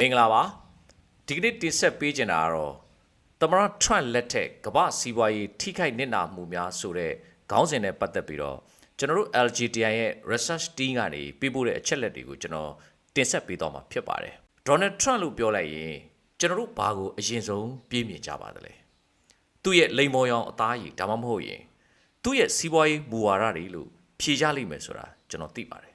မင်္ဂလာပါဒီကနေ့တင်ဆက်ပေးချင်တာကတော့သမရထရန့်လက်ထက်ကမ္ဘာစီးပွားရေးထိခိုက်နစ်နာမှုများဆိုတဲ့ခေါင်းစဉ်နဲ့ပတ်သက်ပြီးတော့ကျွန်တော်တို့ LGTI ရဲ့ research team ကနေပြပို့တဲ့အချက်လက်တွေကိုကျွန်တော်တင်ဆက်ပေးတော့မှာဖြစ်ပါတယ်ဒေါ်နယ်ထရန့်လို့ပြောလိုက်ရင်ကျွန်တော်တို့ဘာကိုအရင်ဆုံးပြေးမြင်ကြပါသလဲသူ့ရဲ့လိမ်မော်ရောင်အသားရည်ဒါမှမဟုတ်ရင်သူ့ရဲ့စီးပွားရေးမူဝါဒတွေလို့ဖြေကြလိမ့်မယ်ဆိုတာကျွန်တော်သိပါတယ်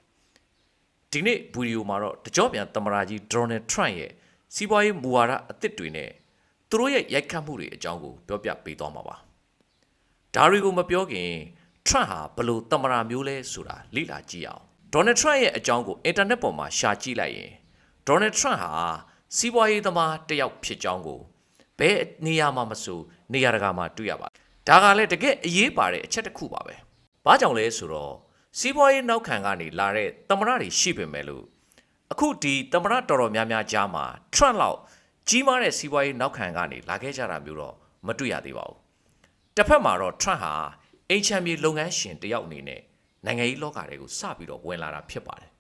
ဒီနေ့ဗီဒီယိုမှာတော့တကြောပြန်သမ္မတကြီးဒေါ်နယ်ထရန့်ရဲ့စီးပွားရေးမူဝါဒအသစ်တွေနဲ့သူတို့ရဲ့ရိုက်ခတ်မှုတွေအကြောင်းကိုပြောပြပေးသွားမှာပါ။ဒါတွေကိုမပြောခင်ထရန့်ဟာဘယ်လိုသမ္မတမျိုးလဲဆိုတာလေ့လာကြည့်အောင်ဒေါ်နယ်ထရန့်ရဲ့အကြောင်းကိုအင်တာနက်ပေါ်မှာရှာကြည့်လိုက်ရင်ဒေါ်နယ်ထရန့်ဟာစီးပွားရေးသမားတစ်ယောက်ဖြစ်ကြောင်းကိုဘယ်နေရာမှာမဆိုနေရာတကာမှာတွေ့ရပါတယ်။ဒါကလည်းတကယ်အရေးပါတဲ့အချက်တစ်ခုပါပဲ။ဘာကြောင့်လဲဆိုတော့ စီးပွားရေးနောက်ခံကနေလာတဲ့သမ္မတတွေရှိပေမဲ့လို့အခုဒီသမ္မတတော်တော်များများကြားမှာထရန့်လောက်ကြီးမားတဲ့စီးပွားရေးနောက်ခံကနေလာခဲ့ကြတာမျိုးတော့မတွေ့ရသေးပါဘူး။တစ်ဖက်မှာတော့ထရန့်ဟာအိမ်ချမ်းမြေလုပ်ငန်းရှင်တစ်ယောက်အနေနဲ့နိုင်ငံရေးလောကတွေကိုစပြီးတော့ဝင်လာတာဖြစ်ပါတယ်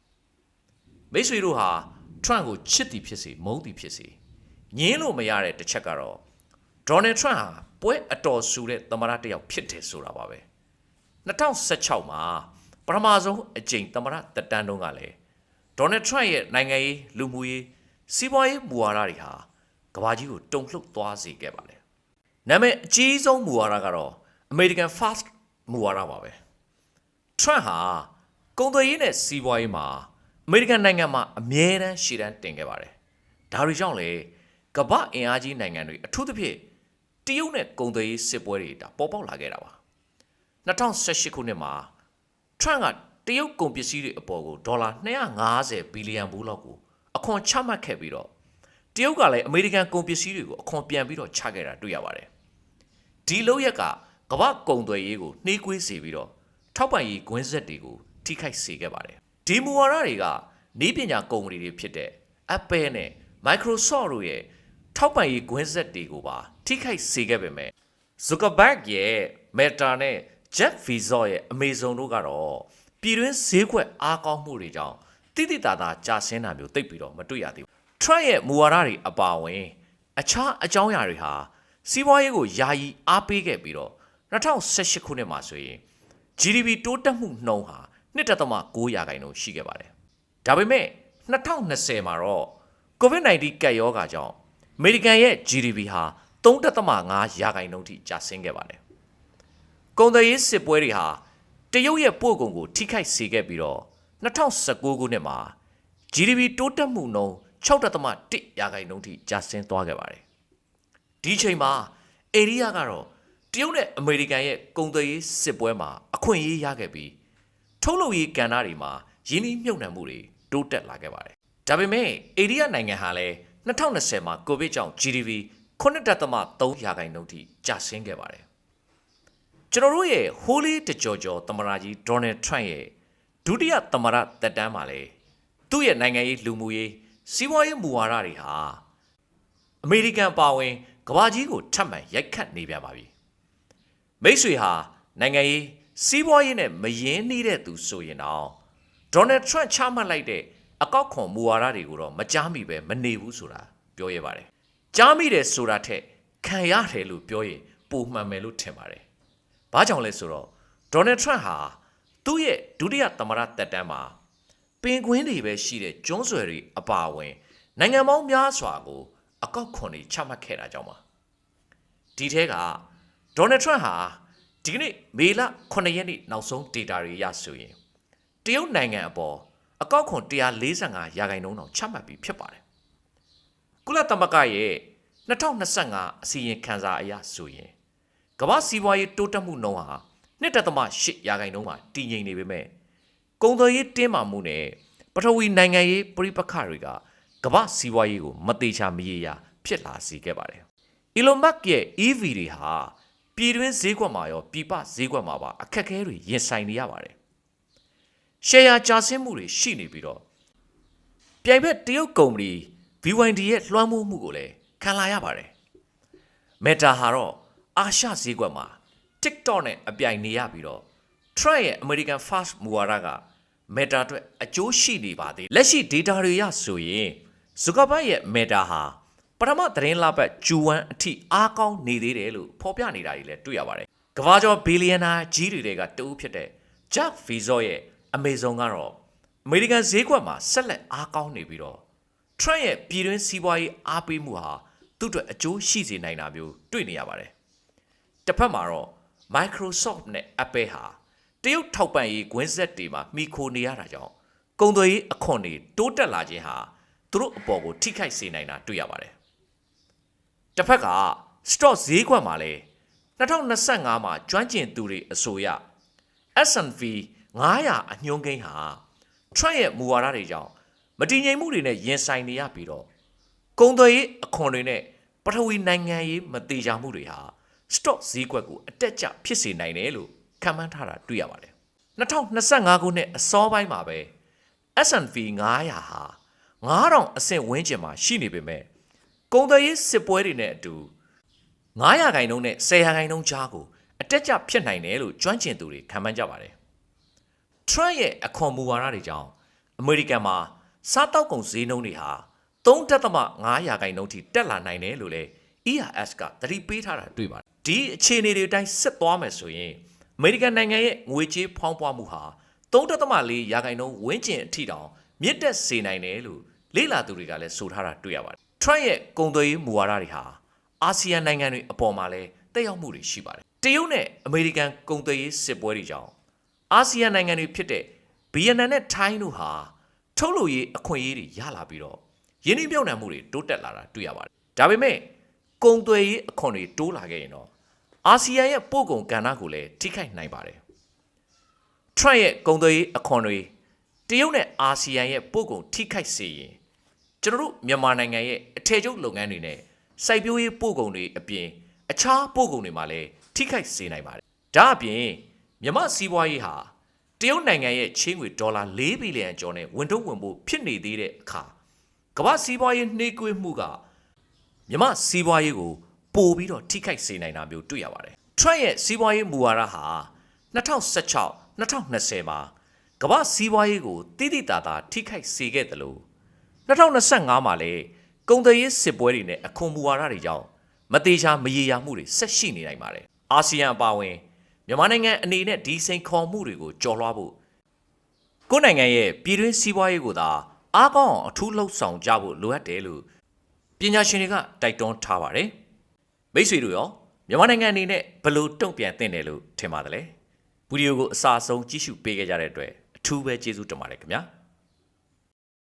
။မိတ်ဆွေတို့ဟာထရန့်ကိုချစ်သည်ဖြစ်စေမုန်းသည်ဖြစ်စေငင်းလို့မရတဲ့တစ်ချက်ကတော့ဒေါ်နယ်ထရန့်ဟာပွဲအတော်ဆူတဲ့သမ္မတတစ်ယောက်ဖြစ်တယ်ဆိုတာပါပဲ။2016မှာ ပထမဆုံးအကြိမ်သမ္မတတက်တန်းတုန်းကလည်းဒေါ်နယ်ထရန့်ရဲ့နိုင်ငံရေးလူမှုရေးစီးပွားရေးမူဝါဒတွေဟာကမ္ဘာကြီးကိုတုန်လှုပ်သွားစေခဲ့ပါတယ်။နာမည်အကြီးဆုံးမူဝါဒကတော့ American First မူဝါဒပါပဲ။ Trump ဟာကုန်သွယ်ရေးနဲ့စီးပွားရေးမှာအမေရိကန်နိုင်ငံမှာအမြဲတမ်းရှေ့တန်းတင်ခဲ့ပါတယ်။ဒါတွေကြောင့်လေကမ္ဘာအင်အားကြီးနိုင်ငံတွေအထူးသဖြင့်တရုတ်နဲ့ကုန်သွယ်ရေးစစ်ပွဲတွေဒါပေါ်ပေါက်လာခဲ့တာပါ။2018ခုနှစ်မှာ ထရန့်ကတရုတ်ကုန်ပစ္စည်းတွေအပေါ်ကိုဒေါ်လာ250ဘီလီယံဘူးလောက်ကိုအခွန်ချမှတ်ခဲ့ပြီးတော့တရုတ်ကလည်းအမေရိကန်ကုန်ပစ္စည်းတွေကိုအခွန်ပြန်ပြီးတော့ချခဲ့တာတွေ့ရပါတယ်။ဒီလောက်ရက်ကကမ္ဘာကုန်သွယ်ရေးကိုနှေးကွေးစေပြီးတော့ထောက်ပံ့ရေးကွင်းဆက်တွေကိုထိခိုက်စေခဲ့ပါတယ်။ဒီမူဝါဒတွေကနေပညာကုမ္ပဏီတွေဖြစ်တဲ့ Apple နဲ့ Microsoft တို့ရဲ့ထောက်ပံ့ရေးကွင်းဆက်တွေကိုပါထိခိုက်စေခဲ့ပေမဲ့ Zuckerberg ရဲ့ Meta နဲ့ Jeff Bezos ရဲ့ Amazon တို့ကတော့ပြည်တွင်းဈေးကွက်အားကောင်းမှုတွေကြောင့်တိတိတသာကြာဆင်းတာမျိုးသိပ်ပြီးတော့မတွေ့ရသေးဘူး။ Trump ရဲ့မူဝါဒတွေအပါအဝင် အခြားအကြောင်းအရာတွေဟာစီးပွားရေးကိုယာယီအားပေးခဲ့ပြီးတော့2018ခုနှစ်မှာဆိုရင် GDP တိုးတက်မှုနှုန်းဟာ1.9ရာခိုင်နှုန်းရှိခဲ့ပါတယ်။ဒါပေမဲ့2020မှာတော့ COVID-19 ကပ်ရောဂါကြောင့်အမေရိကန်ရဲ့ GDP ဟာ3.5ရာခိုင်နှုန်းထိကျဆင်းခဲ့ပါတယ်။ ကုန်သွယ်ရေးစစ်ပွဲတွေဟာတရုတ်ရဲ့ပို့ကုန်ကိုထိခိုက်စေခဲ့ပြီးတော့2019ခုနှစ်မှာ GDP တိုးတက်မှုနှုန်း6.1ရာခိုင်နှုန်းထိကျဆင်းသွားခဲ့ပါတယ်။ဒီချိန်မှာအေရီးယားကတော့တရုတ်နဲ့အမေရိကန်ရဲ့ကုန်သွယ်ရေးစစ်ပွဲမှာအခွင့်အရေးရခဲ့ပြီးထုတ်လုပ်ရေးကဏ္ဍတွေမှာရင်းနှီးမြှုပ်နှံမှုတွေတိုးတက်လာခဲ့ပါတယ်။ဒါပေမဲ့အေရီးယားနိုင်ငံဟာလည်း2020မှာကိုဗစ်ကြောင့် GDP 9.3ရာခိုင်နှုန်းထိကျဆင်းခဲ့ပါတယ်။ ကျွန်တော်တို့ရဲ့ Holy တကြော်ကြော်သမ္မတကြီး Donald Trump ရဲ့ဒုတိယသမ္မတသက်တမ်းမှာလေသူ့ရဲ့နိုင်ငံရေးလူမှုရေးစီးပွားရေးမူဝါဒတွေဟာအမေရိကန်ပါဝင်ကမ္ဘာကြီးကိုထပ်မံရိုက်ခတ်နေပြန်ပါပြီ။မိတ်ဆွေဟာနိုင်ငံရေးစီးပွားရေးနဲ့မရင်းနှီးတဲ့သူဆိုရင်တော့ဒေါ်နယ်ထရန့်ချမှတ်လိုက်တဲ့အကောက်ခွန်မူဝါဒတွေကိုတော့မကြားမိပဲမနေဘူးဆိုတာပြောရပါတယ်။ကြားမိတယ်ဆိုတာထက်ခံရတယ်လို့ပြောရင်ပိုမှန်မယ်လို့ထင်ပါတယ်။ ဘာကြောင့်လဲဆိုတော့ဒေါ်နယ်ထရန့်ဟာသူ့ရဲ့ဒုတိယသမ္မတသက်တမ်းမှာပင်ကွင်းတွေပဲရှိတဲ့ကျွန်းဆွယ်တွေအပါအဝင်နိုင်ငံပေါင်းများစွာကိုအကောက်ခွန်တွေချမှတ်ခဲ့တာကြောင့်ပါဒီထဲကဒေါ်နယ်ထရန့်ဟာဒီကနေ့မေလ9ရက်နေ့နောက်ဆုံး data တွေရဆိုရင်တရုတ်နိုင်ငံအပေါ်အကောက်ခွန်145ရာခိုင်နှုန်းတောင်ချမှတ်ပြီးဖြစ်ပါတယ်ကုလသမဂ္ဂရဲ့2025အစီရင်ခံစာအရဆိုရင် ကမ္ဘာစီးပွားရေးတိုးတက်မှုနှုန်းဟာ1.8ရာခိုင်နှုန်းမှာတည်ငြိမ်နေပေမဲ့ကုန်သွယ်ရေးတင်းမာမှုနဲ့ပထဝီနိုင်ငံရေးပြိပခတွေကကမ္ဘာစီးပွားရေးကိုမသေးချာမရေရာဖြစ်လာစေခဲ့ပါတယ်။ Elon Musk ရဲ့ EV တွေဟာပြည်တွင်းဈေးကွက်မှာရောပြည်ပဈေးကွက်မှာပါအခက်အခဲတွေရင်ဆိုင်နေရပါတယ်။ share ကျဆင်းမှုတွေရှိနေပြီးတော့ပြိုင်ဘက်တရုတ်ကုမ္ပဏီ BYD ရဲ့လွှမ်းမိုးမှုကိုလည်းခံလာရပါတယ်။ Meta ဟာတော့ အာရှဈေးကွက်မှာ TikTok နဲ့အပြိုင်နေရပြီးတော့ Trump ရဲ့ American First မူဝါဒက Meta အတွက်အကျိုးရှိနေပါသေးလက်ရှိ data တွေရဆိုရင်ဇူကာဘတ်ရဲ့ Meta ဟာပထမသတင်းလပတ်ဂျူဝမ်အထိအားကောင်းနေသေးတယ်လို့ဖော်ပြနေတာတွေလည်းတွေ့ရပါတယ်။ကမ္ဘာကျော်ဘီလီယံနာကြီးတွေကတူဖြစ်တဲ့ Jeff Bezos ရဲ့ Amazon ကတော့အမေရိကန်ဈေးကွက်မှာဆက်လက်အားကောင်းနေပြီးတော့ Trump ရဲ့ပြည်တွင်းစီးပွားရေးအားပေးမှုဟာသူ့အတွက်အကျိုးရှိစေနိုင်တာမျိုးတွေ့နေရပါတယ်။ တစ်ဖက်မှာတော့ Microsoft နဲ့ Apple ဟာတရုတ်ထောက်ပံ့ရေးကွင်းဆက်တွေမှာမှီခိုနေရတာကြောင့်ကုန်သွယ်ရေးအခွန်တွေတိုးတက်လာခြင်းဟာသူတို့အပေါ်ကိုထိခိုက်စေနိုင်တာတွေ့ရပါတယ်။တစ်ဖက်က stock ဈေးကွက်မှာလည်း2025မှာကျွမ်းကျင်သူတွေအဆိုအရ S&P 900အညွှန်းကိန်းဟာ Trump ရဲ့မူဝါဒတွေကြောင့်မတည်ငြိမ်မှုတွေနဲ့ရင်ဆိုင်နေရပြီးတော့ကုန်သွယ်ရေးအခွန်တွေနဲ့ပထဝီနိုင်ငံရေးမတေချာမှုတွေဟာ stock ဈေးကွက်ကိုအတက်ကျဖြစ်စေနိုင်တယ်လို့ခန့်မှန်းထားတာတွေ့ရပါတယ်2025ခုနှစ်အစောပိုင်းမှာပဲ S&P 900ဟာ9000အဆင့်ဝန်းကျင်မှာရှိနေပေမဲ့ကုန်သွယ်ရေးစစ်ပွဲတွေနဲ့အတူ900ခိုင်နှုန်းနဲ့10ခိုင်နှုန်းကြားကိုအတက်ကျဖြစ်နိုင်တယ်လို့ကျွမ်းကျင်သူတွေခန့်မှန်းကြပါတယ် Trump ရဲ့အခွန်မူဝါဒတွေကြောင့်အမေရိကန်မှာစားတောက်ကုန်ဈေးနှုန်းတွေဟာ3.5ရာခိုင်နှုန်းထိတက်လာနိုင်တယ်လို့လည်း ERS ကသတိပေးထားတာတွေ့ပါတယ်။ ဒီအခြေအနေတွေအတိုင်းဆက်သွားမယ်ဆိုရင်အမေရိကန်နိုင်ငံရဲ့ငွေကြေးဖောင်းပွားမှုဟာ3.4ရာခိုင်နှုန်းဝန်းကျင်အထိတောင်မြင့်တက်စေနိုင်တယ်လို့လေ့လာသူတွေကလည်းဆိုထားတာတွေ့ရပါတယ်။ Trump ရဲ့ကုန်သွယ်ရေးမူဝါဒတွေဟာအာဆီယံနိုင်ငံတွေအပေါ်မှာလည်းတက်ရောက်မှုတွေရှိပါတယ်။တရုတ်နဲ့အမေရိကန်ကုန်သွယ်ရေးစစ်ပွဲတွေကြောင့်အာဆီယံနိုင်ငံတွေဖြစ်တဲ့ဗီယက်နမ်နဲ့ထိုင်းတို့ဟာထုတ်လုပ်ရေးအခွင့်အရေးတွေရလာပြီးတော့ယင်းနှိမ့်မြုပ်နှံမှုတွေတိုးတက်လာတာတွေ့ရပါတယ်။ဒါပေမဲ့ကုန်သွယ်ရေးအခွန်တွေတိုးလာခဲ့ရင်တော့ အာဆီယံရဲ့ပို့ကုန်ကဏ္ဍကိုလည်းထိခိုက်နိုင်ပါတယ်။ Trump ရဲ့ကုန်သွယ်ရေးအခွန်တွေတရုတ်နဲ့အာဆီယံရဲ့ပို့ကုန်ထိခိုက်စေရင်ကျွန်တော်တို့မြန်မာနိုင်ငံရဲ့အထည်ချုပ်လုပ်ငန်းတွေနဲ့စိုက်ပျိုးရေးပို့ကုန်တွေအပြင်အခြားပို့ကုန်တွေမှာလည်းထိခိုက်စေနိုင်ပါတယ်။ဒါအပြင်မြန်မာစီးပွားရေးဟာတရုတ်နိုင်ငံရဲ့ချင်းငွေဒေါ်လာ4ဘီလီယံကျော်နဲ့ဝန်ထုတ်ဝန်ပို့ဖြစ်နေသေးတဲ့အခါကမ္ဘာစီးပွားရေးနှေးကွေးမှုကမြန်မာစီးပွားရေးကို ပိုပြီးတော့ထိခိုက်စေနိုင်တာမျိုးတွေ့ရပါတယ်။ Trump ရဲ့စီးပွားရေးမူဝါဒဟာ2016 2020မှာကမ္ဘာစီးပွားရေးကိုတိတိတသာထိခိုက်စေခဲ့တယ်လို့2025မှာလည်းကုန်သွယ်ရေးစစ်ပွဲတွေနဲ့အခွန်မူဝါဒတွေကြောင့်မသေးချာမရေရာမှုတွေဆက်ရှိနေနိုင်ပါတယ်။အာဆီယံအပါအဝင်မြန်မာနိုင်ငံအနေနဲ့ဒီစိန်ခေါ်မှုတွေကိုကျော်လွှားဖို့ကိုယ်နိုင်ငံရဲ့ပြည်တွင်းစီးပွားရေးကိုသာအားကောင်းအောင်အထူးလှုပ်ဆောင်ကြဖို့လိုအပ်တယ်လို့ပညာရှင်တွေကတိုက်တွန်းထားပါတယ်။ မိတ်ဆွေတို့ရောမြန်မာနိုင်ငံအနေနဲ့ဘယ်လိုတုံ့ပြန်သင့်တယ်လို့ထင်ပါသလဲ။ဗီဒီယိုကိုအစာဆုံးကြည့်ရှုပေးခဲ့ကြတဲ့အတွက်အထူးပဲကျေးဇူးတင်ပါတယ်ခင်ဗျာ။